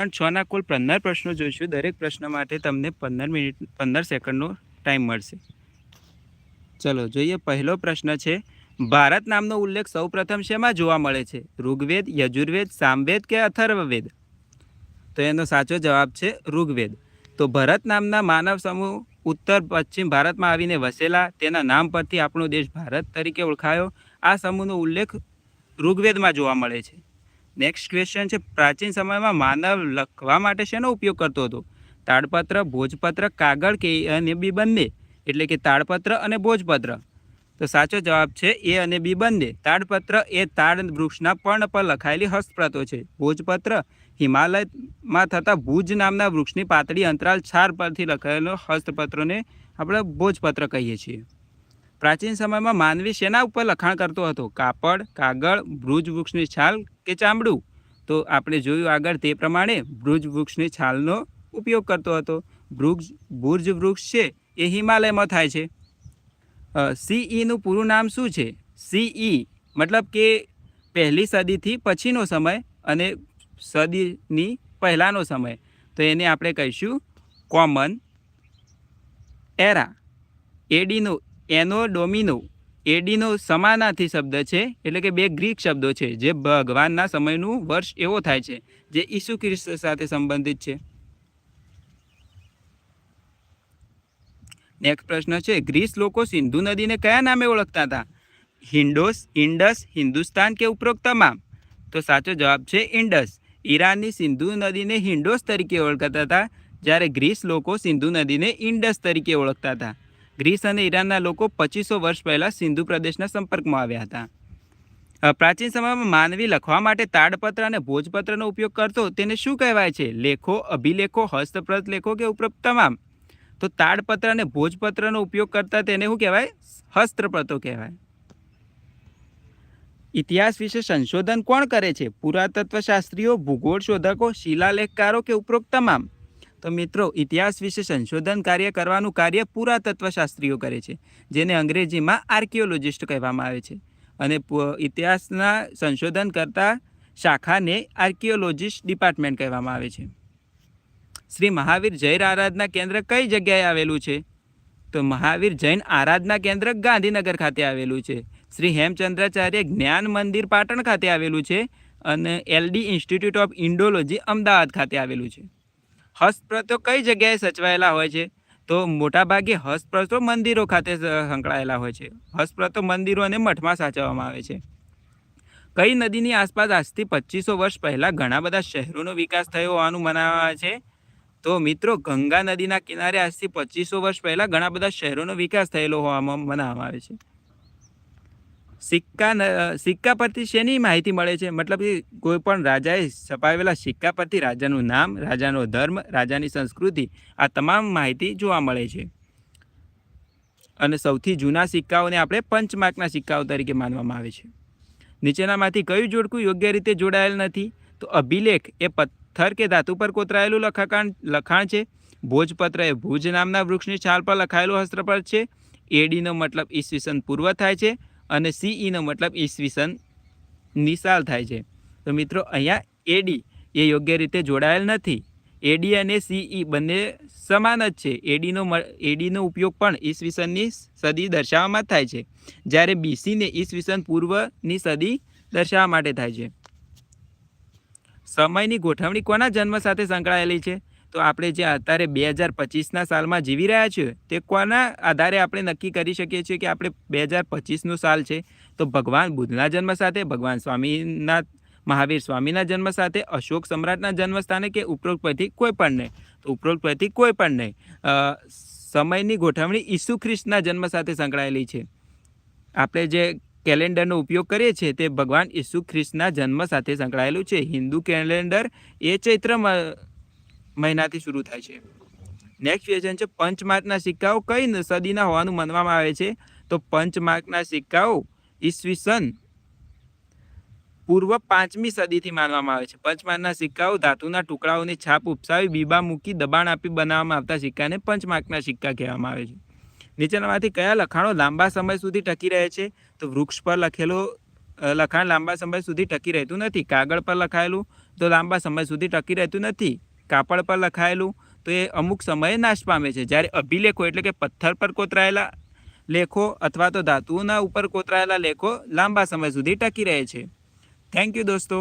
પણ છના કુલ પંદર પ્રશ્નો જોઈશું. દરેક પ્રશ્ન માટે તમને પંદર મિનિટ, પંદર સેકન્ડનો ટાઈમ મળશે. ચલો, જોઈએ પહેલો પ્રશ્ન છે, ભારત નામનો ઉલ્લેખ સૌપ્રથમ શેમાં જોવા મળે છે? ઋગ્વેદ, યજુર્વેદ, સામવેદ કે અથર્વવેદ? તો એનો સાચો જવાબ છે ઋગ્વેદ. તો ભરત નામના માનવ સમૂહ ઉત્તર પશ્ચિમ ભારતમાં આવીને વસેલા, તેના નામ પરથી આપણો દેશ ભારત તરીકે ઓળખાયો. આ સમૂહનો ઉલ્લેખ ઋગ્વેદમાં જોવા મળે છે. નેક્સ્ટ ક્વેશ્ચન છે, પ્રાચીન સમયમાં માનવ લખવા માટે શેનો ઉપયોગ કરતો હતો? તાડપત્ર, ભોજપત્ર, કાગળ કે અને બી બંને? એટલે કે તાડપત્ર અને ભોજપત્ર. તો સાચો જવાબ છે, એ અને બી બંને. તાડપત્ર એ તાડ વૃક્ષના પર્ણ પર લખાયેલી હસ્તપ્રતો છે. ભોજપત્ર હિમાલયમાં થતા ભુજ નામના વૃક્ષની પાતળી અંતરાલ છાર પરથી લખાયેલો હસ્તપત્રોને આપણે ભોજપત્ર કહીએ છીએ. પ્રાચીન સમયમાં માનવી શેના ઉપર લખાણ કરતો હતો? કાપડ, કાગળ, ભૃજ વૃક્ષની છાલ કે ચામડું? તો આપણે જોયું આગળ તે પ્રમાણે ભૃજ વૃક્ષની છાલનો ઉપયોગ કરતો હતો. ભૃજ ભુજ વૃક્ષ છે એ હિમાલયમાં થાય છે. સીઈનું પૂરું નામ શું છે? સીઈ મતલબ કે પહેલી સદીથી પછીનો સમય અને સદીની પહેલાંનો સમય. તો એને આપણે કહીશું કોમન એરા. એડીનો એનો ડોમિનો એડીનો સમાનાથી શબ્દ છે, એટલે કે બે ગ્રીક શબ્દો છે, જે ભગવાનના સમયનું વર્ષ એવો થાય છે, જે ઈસુ ખ્રિસ્ત સાથે સંબંધિત છે. નેક્સ્ટ પ્રશ્ન છે, ગ્રીસ લોકો સિંધુ નદીને કયા નામે ઓળખતા હતા? હિન્ડોસ, ઇન્ડસ, હિન્દુસ્તાન કે ઉપરોક્ત તમામ? તો સાચો જવાબ છે ઇન્ડસ. ઈરાનની સિંધુ નદીને હિન્ડોસ તરીકે ઓળખતા હતા, જ્યારે ગ્રીસ લોકો સિંધુ નદીને ઇન્ડસ તરીકે ઓળખતા હતા. ગ્રીસ અને ઈરાનના લોકો પચીસો વર્ષ પહેલાં સિંધુ પ્રદેશના સંપર્કમાં આવ્યા હતા. પ્રાચીન સમયમાં માનવી લખવા માટે તાડપત્ર અને ભોજપત્રનો ઉપયોગ કરતો તેને શું કહેવાય છે? લેખો, અભિલેખો હસ્તપ્રત લેખો કે ઉપરોક્ત તમામ? તો તાડપત્ર અને ભોજપત્રનો ઉપયોગ કરતા તેને શું કહેવાય? હસ્તપ્રતો કહેવાય. ઇતિહાસ વિશે સંશોધન કોણ કરે છે? પુરાતત્વશાસ્ત્રીઓ ભૂગોળ શોધકો શિલાલેખકારો કે ઉપરોક્ત તમામ? તો મિત્રો, ઇતિહાસ વિશે સંશોધન કાર્ય કરવાનું કાર્ય પુરાતત્વશાસ્ત્રીઓ કરે છે, જેને અંગ્રેજીમાં આર્કિયોલોજિસ્ટ કહેવામાં આવે છે. અને ઇતિહાસના સંશોધન કરતા શાખાને આર્કિયોલોજિસ્ટ ડિપાર્ટમેન્ટ કહેવામાં આવે છે. શ્રી મહાવીર જૈન આરાધના કેન્દ્ર કઈ જગ્યાએ આવેલું છે? તો મહાવીર જૈન આરાધના કેન્દ્ર ગાંધીનગર ખાતે આવેલું છે. શ્રી હેમચંદ્રાચાર્ય જ્ઞાન મંદિર પાટણ ખાતે આવેલું છે અને LD Institute of Indology Ahmedabad ખાતે આવેલું છે. હસ્તપ્રતો કઈ જગ્યાએ સચવાયેલા હોય છે? તો મોટાભાગે હસ્તપ્રતો મંદિરો ખાતે સંકળાયેલા હોય છે. હસ્તપ્રતો મંદિરો અને મઠમાં સાચવવામાં આવે છે. કઈ નદીની આસપાસ આજથી પચીસો વર્ષ પહેલાં ઘણા બધા શહેરોનો વિકાસ થયો હોવાનું મનાવવા છે? તો મિત્રો, ગંગા નદીના કિનારે આજથી પચીસો વર્ષ પહેલાં ઘણા બધા શહેરોનો વિકાસ થયેલો હોવામાં મનાવવામાં આવે છે. સિક્કા સિક્કા પરથી શેની માહિતી મળે છે? મતલબ કે કોઈ પણ રાજાએ છપાવેલા સિક્કા પરથી રાજાનું નામ, રાજાનો ધર્મ, રાજાની સંસ્કૃતિ, આ તમામ માહિતી જોવા મળે છે. અને સૌથી જૂના સિક્કાઓને આપણે પંચમાર્કના સિક્કાઓ તરીકે માનવામાં આવે છે. નીચેનામાંથી કયું જોડકું યોગ્ય રીતે જોડાયેલ નથી? તો અભિલેખ એ પથ્થર કે ધાતુ પર કોતરાયેલું લખાણ લખાણ છે. ભોજપત્ર એ ભુજ નામના વૃક્ષની છાલ પર લખાયેલું હસ્તપટ છે. એડીનો મતલબ ઈસવીસન પૂર્વ થાય છે. અને સીઈનો મતલબ ઈસવીસન નિશાલ થાય છે. તો મિત્રો, અહીંયા એડી એ યોગ્ય રીતે જોડાયેલ નથી. એડી અને સીઈ બંને સમાન જ છે. એડીનો એડીનો ઉપયોગ પણ ઈસવીસનની સદી દર્શાવવામાં થાય છે. જ્યારે બીસીને ઈસવીસન પૂર્વની સદી દર્શાવવા માટે થાય છે. સમયની ગોઠવણી કોના જન્મ સાથે સંકળાયેલી છે? તો આપણે જે અત્યારે બે હજાર પચીસના સાલમાં જીવી રહ્યા છીએ, તે કોના આધારે આપણે નક્કી કરી શકીએ છીએ કે આપણે બે હજાર પચીસનું સાલ છે? તો ભગવાન બુદ્ધના જન્મ સાથે, ભગવાન સ્વામીના, મહાવીર સ્વામીના જન્મ સાથે, અશોક સમ્રાટના જન્મસ્થાને કે ઉપરોક્ત પૈકી કોઈ પણ નહીં? તો ઉપરોક્ત પૈકી કોઈ પણ નહીં. સમયની ગોઠવણી ઈસુ ખ્રિસ્તના જન્મ સાથે સંકળાયેલી છે. આપણે જે કેલેન્ડરનો ઉપયોગ કરીએ છીએ, તે ભગવાન ઈસુ ખ્રિસ્તના જન્મ સાથે સંકળાયેલું છે. હિન્દુ કેલેન્ડર એ ચૈત્ર મહિનાથી શરૂ થાય છે. નેક્સ્ટ ક્વેશ્ચન છે, પંચમાર્કના સિક્કાઓ કઈ સદીના હોવાનું માનવામાં આવે છે? તો પંચમાર્કના સિક્કાઓ ઈસવીસન પૂર્વ પાંચમી સદીથી માનવામાં આવે છે. પંચમાર્કના સિક્કાઓ ધાતુના ટુકડાઓની છાપ ઉપસાવી, બીબા મૂકી, દબાણ આપી બનાવવામાં આવતા સિક્કાને પંચમાર્કના સિક્કા કહેવામાં આવે છે. નીચેનામાંથી કયા લખાણો લાંબા સમય સુધી ટકી રહે છે? તો વૃક્ષ પર લખેલો લખાણ લાંબા સમય સુધી ટકી રહેતું નથી. કાગળ પર લખાયેલું તો લાંબા સમય સુધી ટકી રહેતું નથી. કાપડ પર લખાયેલું, તો એ અમુક સમયે નાશ પામે છે. જ્યારે અભિલેખો એટલે કે પથ્થર પર કોતરાયેલા લેખો અથવા તો ધાતુઓના ઉપર કોતરાયેલા લેખો લાંબા સમય સુધી ટકી રહે છે. થેન્ક યુ દોસ્તો.